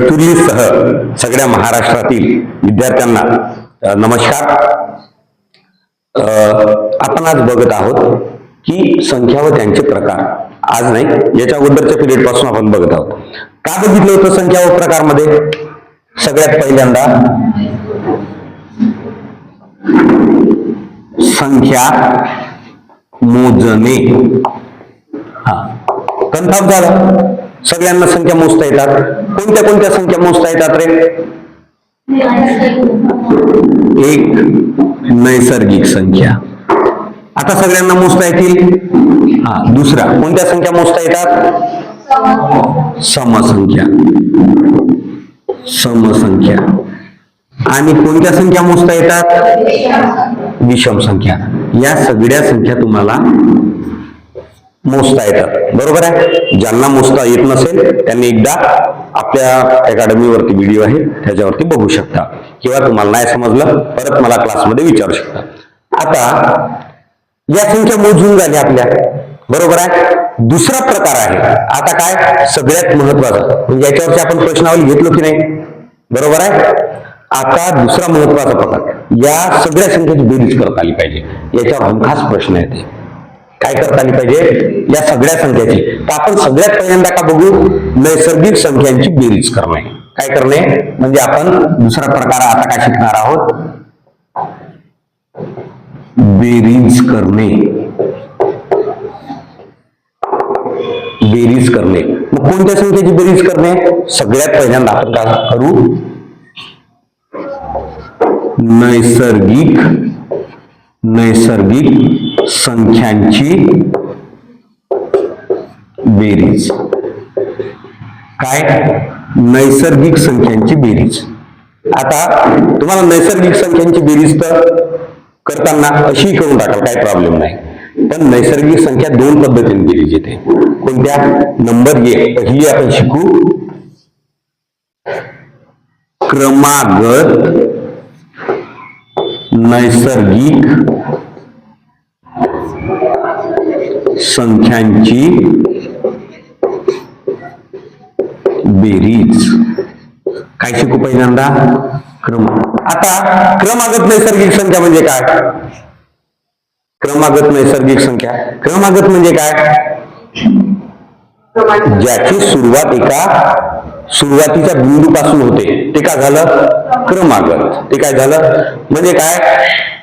गडचिरोलीसह सगळ्या महाराष्ट्रातील विद्यार्थ्यांना नमस्कार. आपण आज बघत आहोत की संख्या व त्यांचे प्रकार. आज नाही याच्या अगोदरच्या पिरियडपासून आपण बघत आहोत. का बघितलं होतं संख्या व प्रकारमध्ये सगळ्यात पहिल्यांदा. संख्या मोजणे. हा. कन्फर्म झालं? सगळ्यांना संख्या मोजता येतात. कोणत्या कोणत्या संख्या मोजता येतात रे? एक नैसर्गिक संख्या. आता सगळ्यांना मोजता येतील? हा दुसरा. कोणत्या संख्या मोजता येतात? समसंख्या. समसंख्या. आणि कोणत्या संख्या मोजता येतात? विषम संख्या. या सगळ्या संख्या तुम्हाला मोजता येतात. बरोबर आहे? ज्यांना मोजता येत नसेल त्यांनी एकदा आपल्या अकॅडमीवरती व्हिडिओ आहे त्याच्यावरती बघू शकता. किंवा तुम्हाला नाही समजलं परत मला क्लासमध्ये विचारू शकता. आता या संख्या मोजून झाल्या आपल्या. बरोबर आहे? दुसरा प्रकार आहे. आता काय? सगळ्यात महत्त्वाचा म्हणजे याच्यावरती आपण प्रश्नावली घेतलो की नाही? बरोबर आहे? आता दुसरा महत्त्वाचा प्रकार. या सगळ्या संख्येची बेरीज करता आली पाहिजे. याच्यावर हमखास प्रश्न येते. काय करता आली पाहिजे? या सगळ्या संख्याची. तर आपण सगळ्यात पहिल्यांदा का बघू? नैसर्गिक संख्यांची बेरीज करणे. काय करणे? म्हणजे आपण दुसरा प्रकार आता काय शिकणार आहोत? बेरीज करणे. बेरीज करणे. मग कोणत्या संख्येची बेरीज करणे? सगळ्यात पहिल्यांदा आपण काय करू? नैसर्गिक नैसर्गिक संख्यांची बेरीज. काय? नैसर्गिक संख्यांची बेरीज. आता तुम्हाला नैसर्गिक संख्यांची बेरीज तर करताना अशी करून टाकाल काही प्रॉब्लेम नाही. पण नैसर्गिक संख्या दोन पद्धतीने बेरीज येते कोणत्या? नंबर एक ही आपण शिकू. क्रमागत नैसर्गिक संख्यांची बेरीज. काय शिकू पहिल्यांदा? क्रम. आता क्रमागत नैसर्गिक संख्या म्हणजे काय? क्रमागत नैसर्गिक संख्या. क्रमागत म्हणजे काय? ज्याची सुरुवात एका सुरुवातीच्या बिंदूपासून होते. ते काय झालं? क्रमागत. ते काय झालं? म्हणजे काय?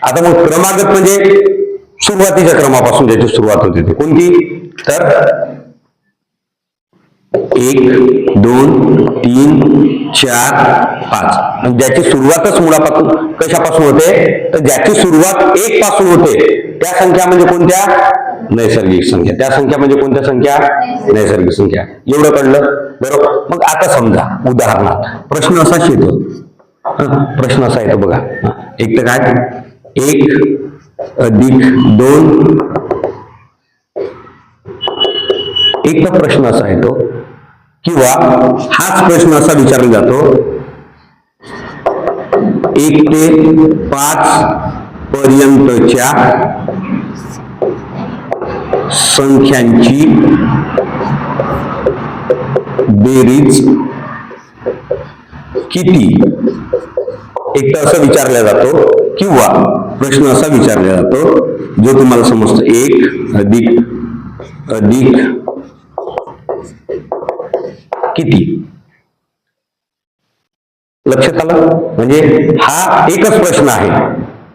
आता मग क्रमागत म्हणजे सुरुवातीच्या क्रमापासून त्याची सुरुवात होते ती. कोणती? तर एक दोन तीन चार पाच. ज्याची सुरुवातच मुळापासून कशापासून होते? तर ज्याची सुरुवात एक पासून होते त्या संख्या म्हणजे कोणत्या? नैसर्गिक संख्या. त्या संख्या म्हणजे कोणत्या संख्या? नैसर्गिक संख्या. एवढं कळलं? बरोबर. मग आता समजा उदाहरणार्थ प्रश्न असाच येतो प्रश्न असा येतो बघा. एक तर काय? एक अधिक दोन. एक तर प्रश्न असा येतो किंवा हाच प्रश्न असा विचारला जातो एक ते पाच पर्यंतच्या संख्यांची बेरीज किती? एक तर असं विचारला जातो किंवा प्रश्न असा विचारला जातो जो तुम्हाला समजतो एक अधिक अधिक किती? लक्षात आलं? म्हणजे हा एकच प्रश्न आहे.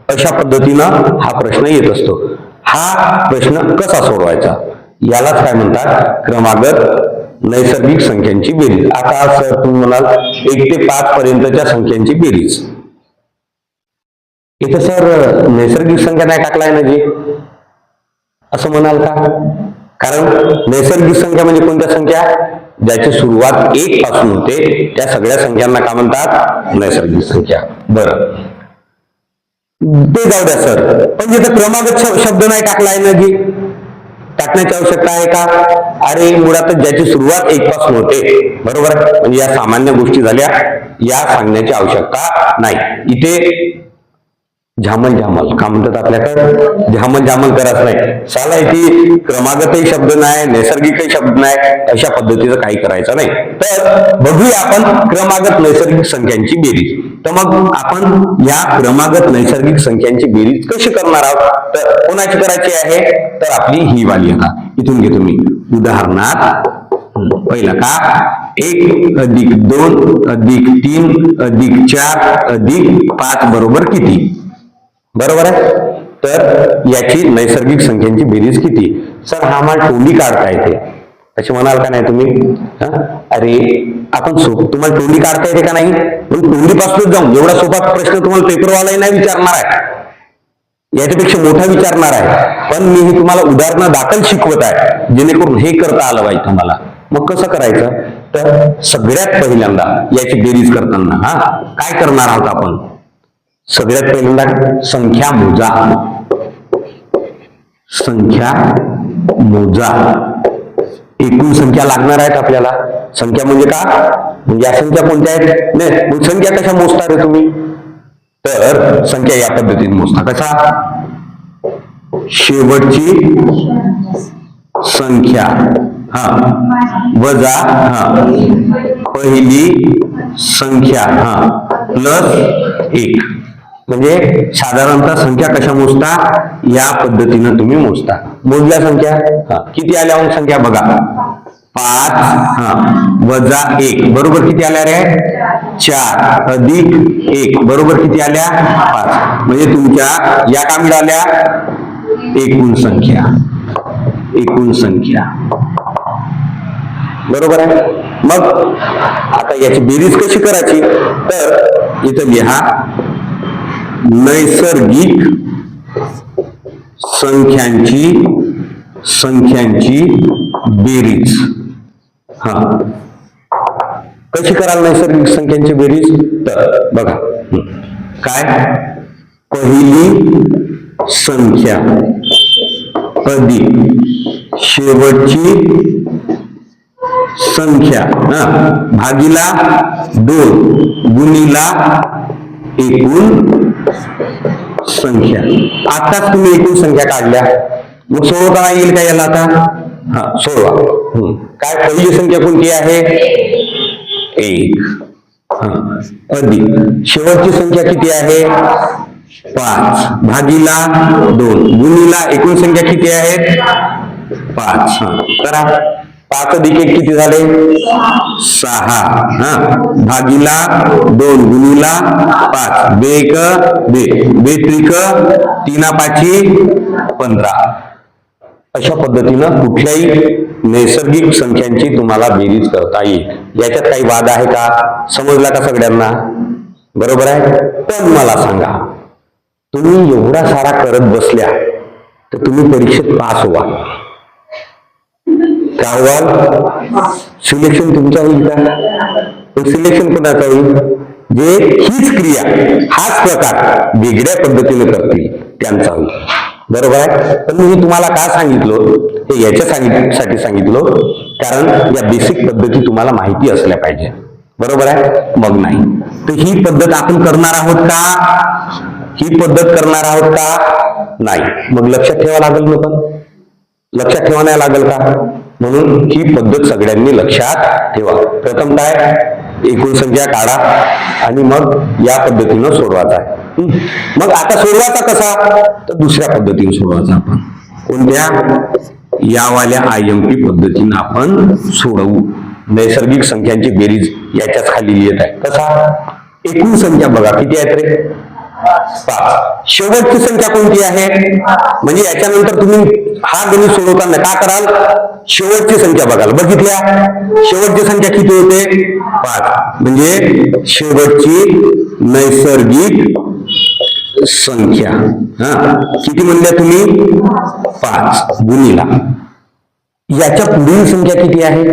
अशा पद्धतीनं हा प्रश्न येत असतो. हा प्रश्न कसा सोडवायचा? यालाच काय म्हणतात? क्रमागत नैसर्गिक संख्यांची बेरीज. आता सर तुम्ही म्हणाल एक ते पाच पर्यंतच्या संख्यांची बेरीज. इथं सर नैसर्गिक संख्या नाही टाकलाय ना जी? असं म्हणाल का? कारण नैसर्गिक संख्या म्हणजे कोणत्या संख्या? ज्याची सुरुवात एक पासून होते त्या सगळ्या संख्यांना का म्हणतात? नैसर्गिक संख्या. बरं. ते जाऊ द्या सर. पण जिथं क्रमागत शब्द नाही टाकलाय ना जी? टाकण्याची आवश्यकता आहे का? अरे मुळातच ज्याची सुरुवात एक पासून होते. बरोबर? म्हणजे या सामान्य गोष्टी झाल्या. या सांगण्याची आवश्यकता नाही. इथे झामल झामल का म्हणतात आपल्याकडे? झामल झामल करत नाही. साला इथे क्रमागतही शब्द नाही नैसर्गिकही शब्द नाही अशा पद्धतीचं काही करायचं नाही. तर बघूया आपण क्रमागत नैसर्गिक संख्यांची बेरीज. तर मग आपण या क्रमागत नैसर्गिक संख्यांची बेरीज कशी करणार आहोत? तर कोणाची करायची आहे? तर आपली ही वाली आता. इथून घेतो मी उदाहरणार्थ पहिला का? एक अधिक दोन अधिक तीन अधिक चार अधिक पाच बरोबर किती? बरोबर आहे? तर याची नैसर्गिक संख्यांची बेरीज किती? सर हा मला टोली काढता येते. असे म्हणाल का नाही तुम्ही? अरे आपण सोप तुम्हाला टोली काढता येते का नाही? पण टोलीपासूनच जाऊन एवढा सोपा प्रश्न तुम्हाला पेपरवालाही नाही विचारणार आहे. याच्यापेक्षा मोठा विचारणार आहे. पण मी हे तुम्हाला उदाहरणं दाखल शिकवत आहे जेणेकरून हे करता आलं पाहिजे तुम्हाला. मग कसं करायचं? तर सगळ्यात पहिल्यांदा याची बेरीज करताना हा? काय करणार आहोत आपण? सगळ्यात पहिल्यांदा संख्या मोजा. संख्या मोजा. एकूण संख्या लागणार आहेत आपल्याला. संख्या म्हणजे का? म्हणजे या संख्या कोणत्या आहेत? नाही संख्या कशा मोजता रे तुम्ही? तर संख्या या पद्धतीने मोजता. कसा? शेवटची संख्या. हा. वजा हा. पहिली संख्या हा. प्लस एक. म्हणजे साधारणतः संख्या कशा मोजता? या पद्धतीनं तुम्ही मोजता. मोजल्या संख्या? हा. किती आल्या हो संख्या? बघा. पाच हा. वजा एक. बरोबर किती आल्या रे? चार. अधिक एक. बरोबर किती आल्या? पाच. म्हणजे तुमच्या या का मिळाल्या? एकूण संख्या. एकूण संख्या. बरोबर आहे? मग आता याची बेरीज कशी करायची? तर इथं लिहा. नैसर्गिक संख्यांची संख्यांची बेरीज. हा. कशी कराल नैसर्गिक संख्यांची बेरीज? तर बघा. काय? पहिली संख्या. अधिक शेवटची संख्या. हा. भागीला दोन. गुणीला एकूण संख्या. आताच तुम्ही एकूण संख्या काढल्या. मग सोडवता येईल का याला आता? हा सोडवा काय पहिली संख्या कोणती आहे? एक. हा. अधिक शेवटची संख्या किती आहे? पाच. भागीला दोन. गुणीला एकूण संख्या किती आहेत पाच. हा. करा. पाच अधिक एक किती झाले? सहा. हा. भागीला दोन. गुणीला पाच. बे एक बे. त्रिक तीना पाची पंधरा. अशा पद्धतीनं कुठल्याही नैसर्गिक संख्यांची तुम्हाला बेरीज करता येईल. याच्यात काही वाद आहे का? समजला का सगळ्यांना? बरोबर आहे? पण मला सांगा. तुम्ही एवढा सारा करत बसल्या तर तुम्ही परीक्षेत पास व्हा. का सिलेक्शन तुमचा होईल का? सिलेक्शन कोणाचा होईल? जे हीच क्रिया हाच प्रकार वेगळ्या पद्धतीने करतील त्यांचा होईल. बरोबर आहे? पण मी तुम्हाला का सांगितलं? हे याच्या सांगितसाठी सांगितलं कारण या बेसिक पद्धती तुम्हाला माहिती असल्या पाहिजे. बरोबर आहे? मग नाही. तर ही पद्धत आपण करणार आहोत का? ही पद्धत करणार आहोत का? नाही. मग लक्षात ठेवा लागेल लोकांना. लक्षात ठेवा नाही लागेल का? म्हणून ही पद्धत सगळ्यांनी लक्षात ठेवा. प्रथम काय? एकूण संख्या काढा आणि मग या पद्धतीनं सोडवायचा आहे. मग आता सोडवायचा कसा? तर दुसऱ्या पद्धतीने सोडवायचा आपण. कोणत्या? यावाल्या आय एम पी पद्धतीनं आपण सोडवू. नैसर्गिक संख्यांची बेरीज याच्याच खाली लिहित आहे. कसा? एकूण संख्या बघा. किती आहेत रे? शेवटची संख्या कोणती आहे? म्हणजे याच्यानंतर तुम्ही हा गणित सोडवताना का कराल? शेवटची संख्या बघाल. बघितल्या? शेवटची संख्या किती होते? पाच. म्हणजे शेवटची नैसर्गिक संख्या. हा. किती म्हणल्या तुम्ही? पाच. गुणीला. याच्या पुढील संख्या किती आहे?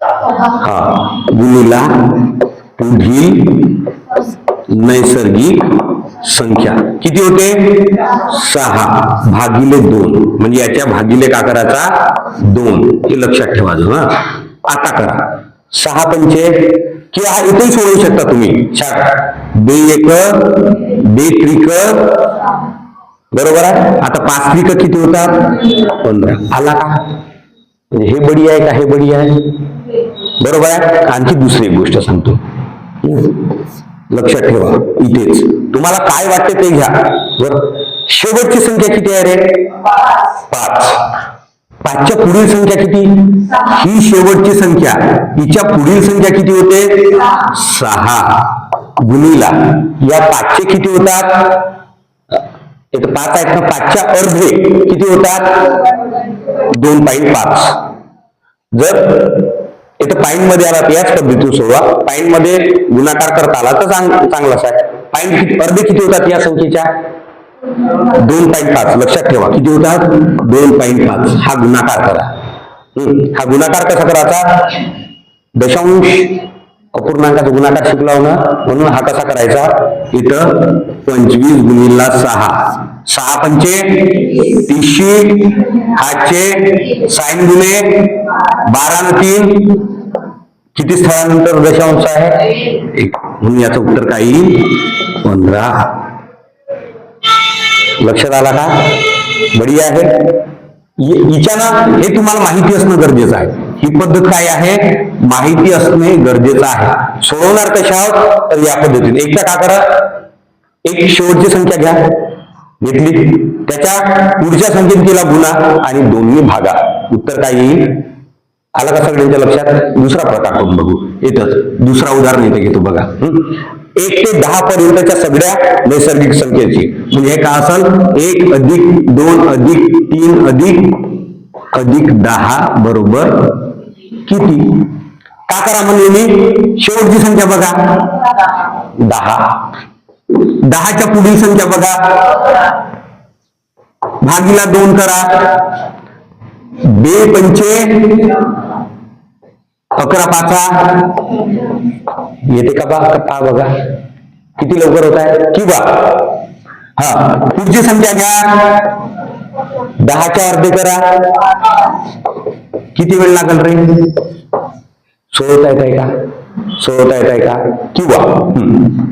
हा. गुणीला पुढील नैसर्गिक संख्या. किती होते? सहा. भागिले दोन. म्हणजे याच्या भागिले का करायचा? दोन. हे लक्षात ठेवा हा. आता करा. सहा पंचे? किंवा हा इथेही सोडवू शकता तुम्ही. चार बे एक बे त्रिक. बरोबर आहे? आता पाच त्रिक किती होतात? पंधरा. आला का? म्हणजे हे बडी आहे का? हे बडी आहे? बरोबर आहे? आणखी दुसरी एक गोष्ट सांगतो. लक्षात ठेवा. इथेच. तुम्हाला काय वाटते ते घ्या. बर शेवटची संख्या किती आहे रे? पाच. पाचच्या पुढील संख्या किती? ही शेवटची संख्या. हिच्या पुढील संख्या किती होते? सहा. गुणीला. या पाचशे किती होतात? पाच आहेत ना. पाचच्या अर्धे किती होतात? दोन पॉईंट पाच. जर इथं पाईंटमध्ये आला तर याच पद्धतीने सोडवा पाईंटमध्ये गुणाकार करता आला. तर चांगला चांगलाच आहे पाईन अर्धे किती होतात या संख्येच्या? दोन पॉईंट पाच. लक्षात ठेवा. किती होतात? दोन पॉईंट पाच. हा गुणाकार करा. हा. गुणाकार कसा करायचा? दशांश अपूर्णांकाचा गुणाकार शिकला ना म्हणून हा कसा करायचा? इथं पंचवीस गुणिला सहा. सहा पंचे तीसशे आठशे साईन गुणे बारा न तीन. किती स्थळानंतर दशांश आहे? एक. म्हणून याचं उत्तर काय येईल पंधरा. लक्षात आला का? बढिया आहे. हि- हिच्यानं हे तुम्हाला माहिती असणं गरजेचं आहे. ही पद्धत काय आहे? माहिती असणे गरजेचं आहे. सोडवणार कशा तर या पद्धतीने. एकदा का करा? एक शेवटची संख्या घ्या. घेतली. त्याच्या पुढच्या संख्येत केला गुन्हा आणि दोन्ही भागा. उत्तर काय येईल? आला का सगळ्यांच्या लक्षात? दुसरा प्रकार करून बघू. येतच. दुसरा उदाहरण इथे घेतो बघा. एक ते दहा पर्यंतच्या सगळ्या नैसर्गिक संख्येची म्हणजे हे का असल एक अधिक दोन अधिक तीन अधिक अधिक दहा बरोबर किती? का करा म्हणजे मी? शेवटची संख्या बघा. दहा. दहाच्या पुढील संख्या बघा. भागीला दोन करा. बे पंचे. अकरा पाचा. येते का बा? बघा. किती लवकर होत आहे? किंवा. हा, पुढची संख्या घ्या. दहाच्या अर्धे करा. किती वेळ लागेल रे? सोडवता येत आहे का? सोडवता येत आहे का? किंवा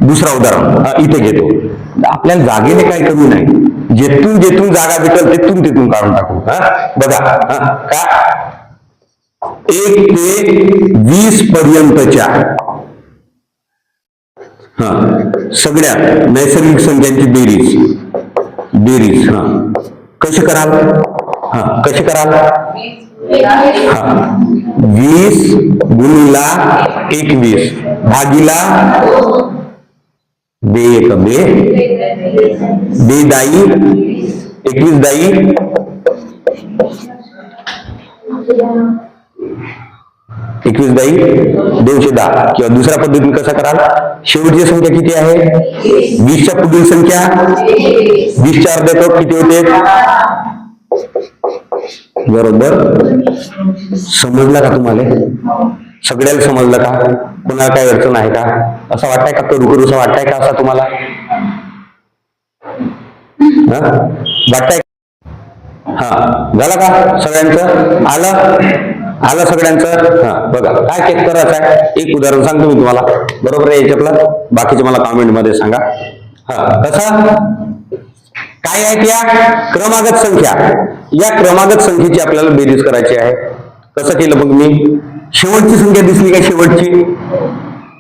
दुसरा उदाहरण इथे घेतो. आपल्याला जागेने काही कमी नाही. जेथून जेथून जागा भेटल तेथून तिथून काढून टाकू. हा? बघा का? एक ते वीस पर्यंतच्या हा सगळ्या नैसर्गिक संख्यांची बेरीज. बेरीज हा. कशी कराल? हा कशी कराल? वीस, गुणीला भागीला बे एक बे. बे दाई, एकवीस दाई. एकवीस दाई कसं कराल? शेवटची संख्या किती आहे? वीसच्या संख्या? अर्ध्या टोक किती होते? बरोबर? समजलं का तुम्हाला? सगळ्याला समजलं का? कुणाला काही अडचण आहे का? असं वाटतंय का करू असं वाटतंय का असं तुम्हाला? वाटतंय हा. झालं का सगळ्यांचं? आलं? आलं सगळ्यांचं? हा बघा. काय चेक करायचं आहे? एक उदाहरण सांगतो मी तुम्हाला. बरोबर आहे याच्यातलं? बाकीचे मला कॉमेंटमध्ये सांगा. हा कसं? काय आहेत या? क्रमागत संख्या. या क्रमागत संख्येची आपल्याला बेरीज करायची आहे. कसं केलं मग मी? शेवटची संख्या दिसली का शेवटची?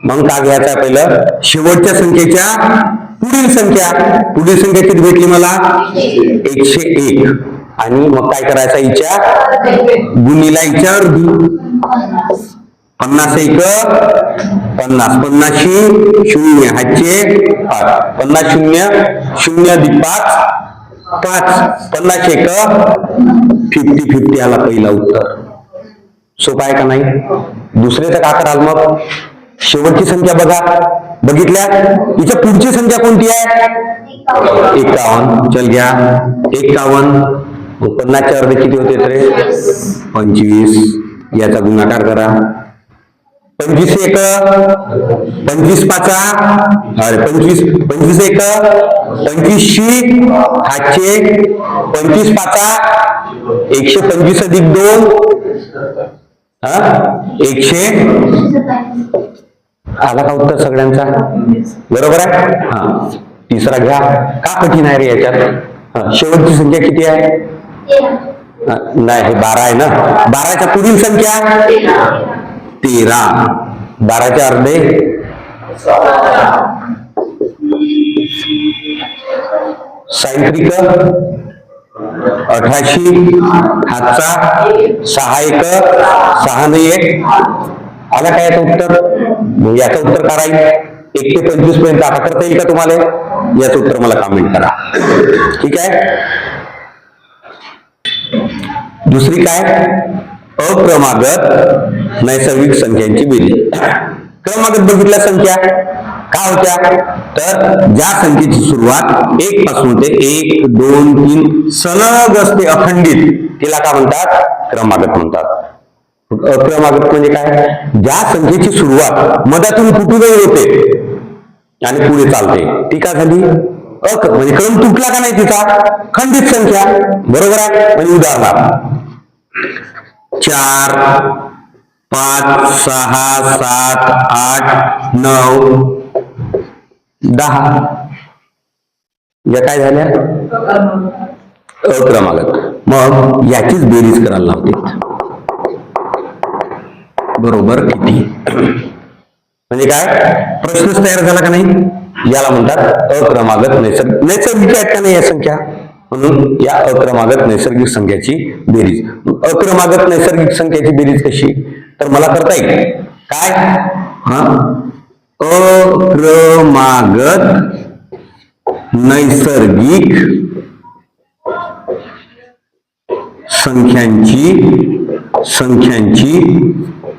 मग का घ्यायचा आहे पहिलं? शेवटच्या संख्येच्या पुढील संख्या. पुढील संख्या किती भेटली मला? एकशे एक. आणि मग काय करायचा हिच्या? गुणीला हिच्या अर्धी. पन्नास एक पन्नास. पन्नासशे शून्य. हातचे पाच पन्नास शून्य शून्य अधिक पाच. पाच. पन्नास एक. फिफ्टी फिफ्टी आला पहिला उत्तर. सोपा आहे का नाही? दुसऱ्याचं का कराल मग? शेवटची संख्या बघा. बघितल्या? तिच्या पुढची संख्या कोणती आहे? एकावन्न. चल घ्या. एकावन्न. पन्नासच्या अर्धे किती होते रे? पंचवीस. याचा गुणाकार करा. पंचवीस एक पंचवीस पाचा अरे पंचवीस पंचवीस एक पंचवीसशी हातचे पंचवीस पाचा एकशे पंचवीस अधिक दोन हा एकशे. आला का उत्तर सगळ्यांचा? बरोबर आहे? हा. तिसरा घ्या. का कठीण आहे रे याच्यात? शेवटची संख्या किती आहे? नाही हे बारा आहे ना? बाराच्या पुढील संख्या? तेरा. बाराच्या अर्धे. सायंत्रिक. अठराशे हातचा. सहा एक. सहा न एक. आला काय याचं उत्तर? याचं उत्तर काय राहील एक ते पंचवीसपर्यंत आता करता येईल का तुम्हाला? याचं उत्तर मला कमेंट करा. ठीक आहे? दुसरी काय? अक्रमागत नैसर्गिक संख्यांची बेरीज. क्रमागत बघितल्या संख्या. काय होत्या? तर ज्या संख्येची सुरुवात एक पासून ते एक दोन तीन सलग असते अखंडित तिला काय म्हणतात? क्रमागत म्हणतात. अक्रमागत म्हणजे काय? ज्या संख्येची सुरुवात मधातून कुठूनही होते आणि पुढे चालते ती झाली? अक म्हणजे क्रम तुटला का नाही तिचा? खंडित संख्या. बरोबर आहे? म्हणजे उदाहरणार्थ चार पाच सहा सात आठ नऊ दहा. या काय झाल्या? अक्रमागत मग याचीच बेरीज करायला लावते. बरोबर किती? म्हणजे काय? प्रश्नच तयार झाला का नाही? याला म्हणतात अक्रमागत नैसर्ग नैसर्गिक आहेत का नाही या संख्या? म्हणून या अक्रमागत नैसर्गिक संख्याची बेरीज. अक्रमागत नैसर्गिक संख्याची बेरीज कशी? तर मला करता येईल. काय? हा. अक्रमागत नैसर्गिक संख्यांची संख्यांची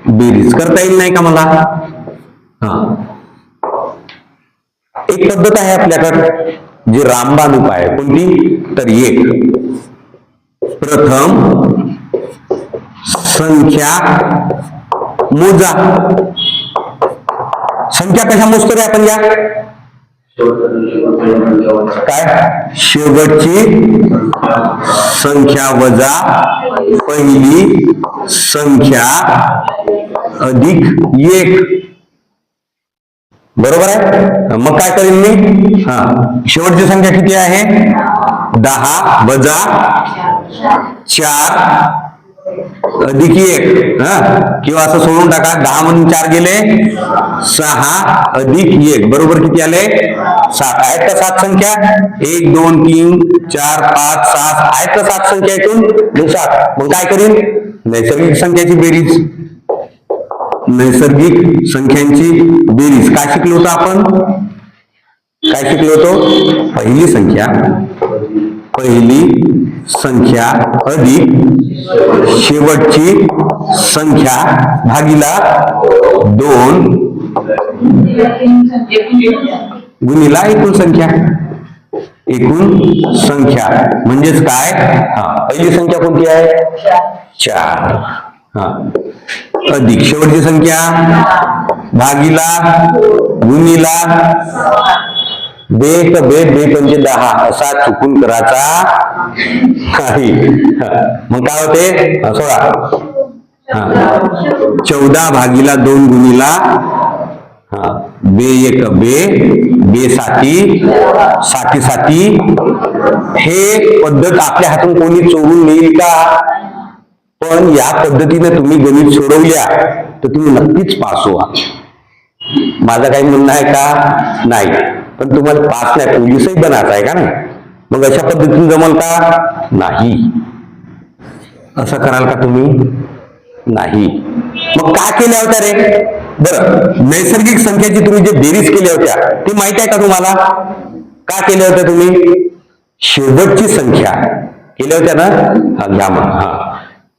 बेरीज. करता येईल नाही का मला? हा. एक पद्धत आहे आपल्याकडे. जी रामबाण उपाय आहे कोणती तर एक. प्रथम संख्या मोजा. संख्या कशा मोजतो रे आपण या? काय? शेवटची संख्या वजा पहिली संख्या अधिक एक. बरोबर आहे? मग काय करेन मी? हा. शेवटची संख्या किती आहे? दहा वजा चार अधिक एक हा? किंवा असं सोडून टाका. दहा म्हणून चार गेले. सहा अधिक एक. बरोबर किती आले? सात. आहेत का सात संख्या? एक दोन तीन चार पाच सात. आहेत का सात संख्या इथून? सात. मग काय करीन? नैसर्गिक संख्याची बेरीज. नैसर्गिक संख्यांची बेरीज. काय शिकलो होतो आपण? काय शिकलो होतो? पहिली संख्या. पहिली संख्या अधिक शेवटची संख्या भागीला दोन. गुणीला एकूण संख्या. एकूण संख्या. म्हणजेच काय? हा पहिली संख्या कोणती आहे? चार. हा. अधिक शेवटची संख्या भागीला गुणीला बे बे बे पंचे म्हणजे दहा असा चुकून करायचा नाही मग काय होते? सोळा. हा. चौदा भागीला दोन गुणीला हा. बे एक बे बे साती साती साती. हे पद्धत आपल्या हातून कोणी चोरून नेईल का? पण या पद्धतीने तुम्ही गणित सोडवल्या तर तुम्ही नक्कीच पास व्हा. माझं काही म्हणणं आहे का? नाही. पण तुम्हाला पास नाही पोलीसही बनायचं आहे का नाही? मग अशा पद्धतीने जमल का? नाही. असं कराल का तुम्ही? नाही. मग का केल्या होत्या रे? बरं नैसर्गिक संख्येची तुम्ही जे बेरीज केल्या होत्या ती माहीत आहे का तुम्हाला? का केल्या होत्या तुम्ही? शेवटची संख्या. केल्या होत्या ना? हा घ्या मग हा.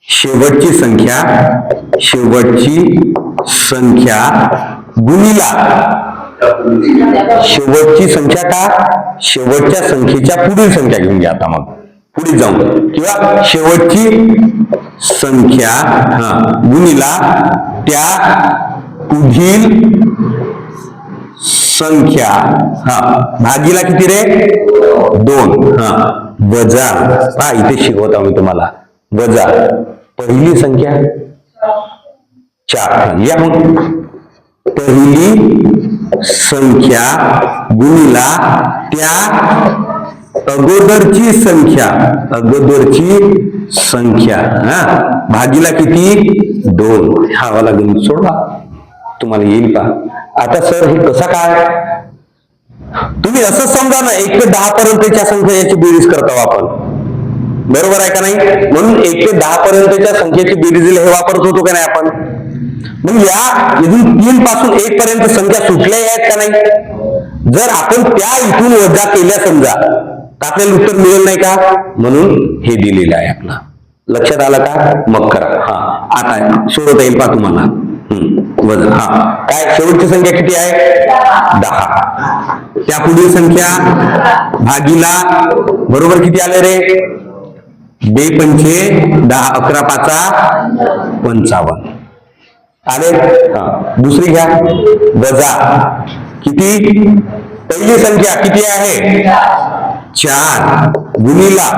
शेवटची संख्या शेवटची संख्या गुणिला. शेवटची संख्या का? शेवटच्या संख्येच्या पुढील संख्या घेऊन घ्या आता मग. पुढे जाऊन. किंवा शेवटची संख्या हा गुणिला त्या पुढील संख्या हा भागीला किती रे? दोन. हा वजा. हा इथे शिकवत मी तुम्हाला. वजा पहिली संख्या चार. या मग पहिली संख्या गुणीला त्या अगोदरची संख्या अगोदरची संख्या हा? भागीला किती? दोन. हा वाला गणित सोडवा तुम्हाला येईल का? आता सर हे कसा काय? तुम्ही असं समजा ना एक ते दहा पर्यंतच्या संख्या याची बेरीज करतो आपण. बरोबर आहे का नाही? म्हणून एक ते दहा पर्यंतच्या संख्येची बेरीज हे वापरत होतो का नाही आपण? मग या इथून तीन पासून एक पर्यंत संख्या सुटल्या आहेत का नाही? जर आपण त्या इथून वजा केल्या समजा तर आपल्याला उत्तर मिळेल नाही का? म्हणून हे दिलेलं आहे आपलं. लक्षात आलं का? मग करा. हा आता सोडवता येईल पा तुम्हाला? वजन हा. काय? शेवटची संख्या किती आहे? दहा. त्या पुढील संख्या भागीला बरोबर किती आले रे? बे पंचे दहा अकरा पाचा पंचावन्न. आले? दुसरी घ्या. वजा किती? पहिली संख्या किती आहे? चार. गुणिला.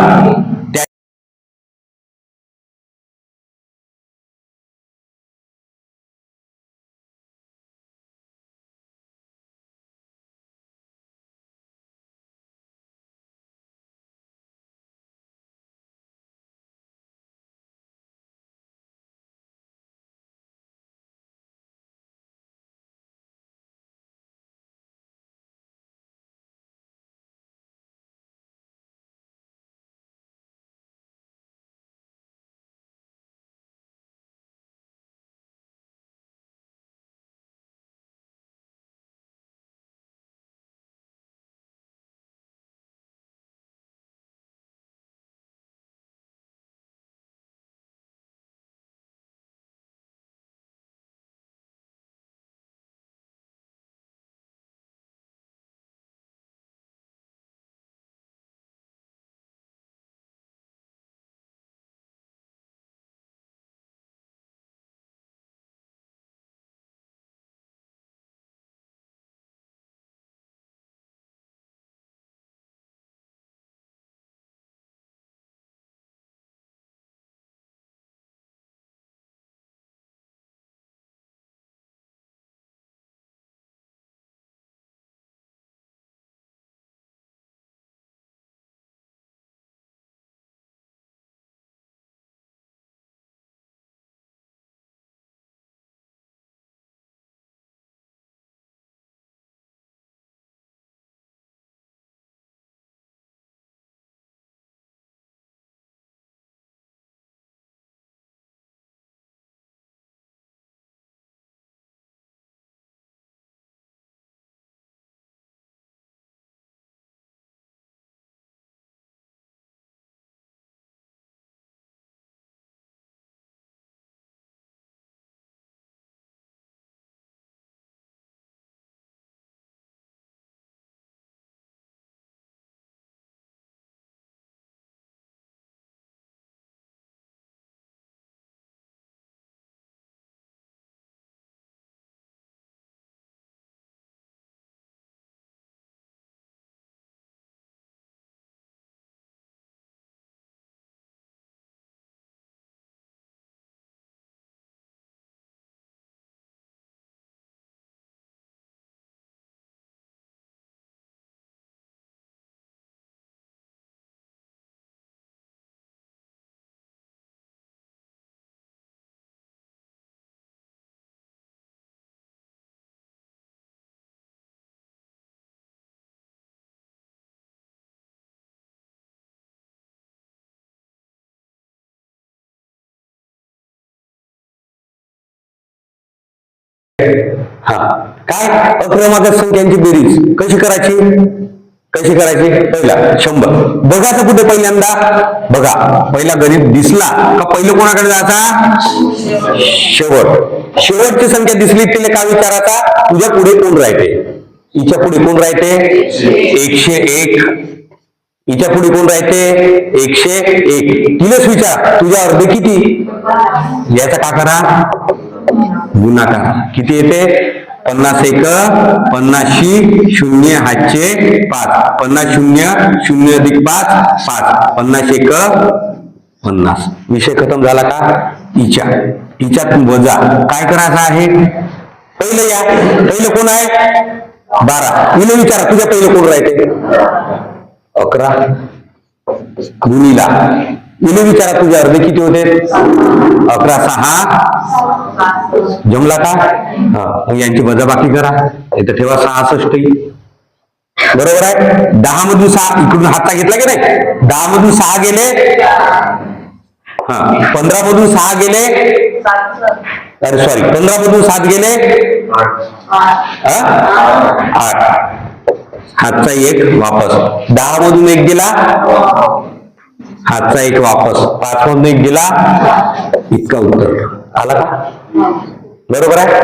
हा. काय? अक्रमागत संख्यांची बेरीज. कशी करायची? कशी करायची? पहिला शंभर. बघायचं कुठे पहिल्यांदा. बघा पहिला गणित दिसला का पहिलं कोणाकडे जायचा? शेवट. शेवटची संख्या दिसली तिने काय विचारायचा? तुझ्या पुढे कोण राहते? हिच्या पुढे कोण राहते? एकशे एक. हिच्या पुढे कोण राहते? एकशे एक. तिलाच विचार. तुझ्या अर्धे किती? याचा का करा? गुणाकार. किती येते? पन्नास एक पन्नाशी शून्य हातचे पाच. पन्नास शून्य शून्य अधिक पाच पाच. पन्नास एक पन्नास. विषय खतम झाला का? हिच्या इच्यात वजा. काय करायचं आहे? पहिलं या. पहिलं कोण आहे? बारा. मी विचारा तुझ्या पहिलं कोण राहते? अकरा. गुणीला. हिला विचारा तुझे अर्धे किती होते? अकरा सहा. जमला का? हा मग यांची वजाबाकी करा. इथं ठेवा सहासष्ट. बरोबर आहे? दहा मधून सहा इकडून हातचा घेतला की नाही? दहा मधून सहा गेले. हा पंधरा मधून सहा गेले. अरे सॉरी पंधरा मधून सात गेले. आठ. हातचा एक वापस. दहा मधून एक गेला हातचा एक वापस. पाच मधून एक गेला इतका उत्तर. आला का? बरोबर आहे?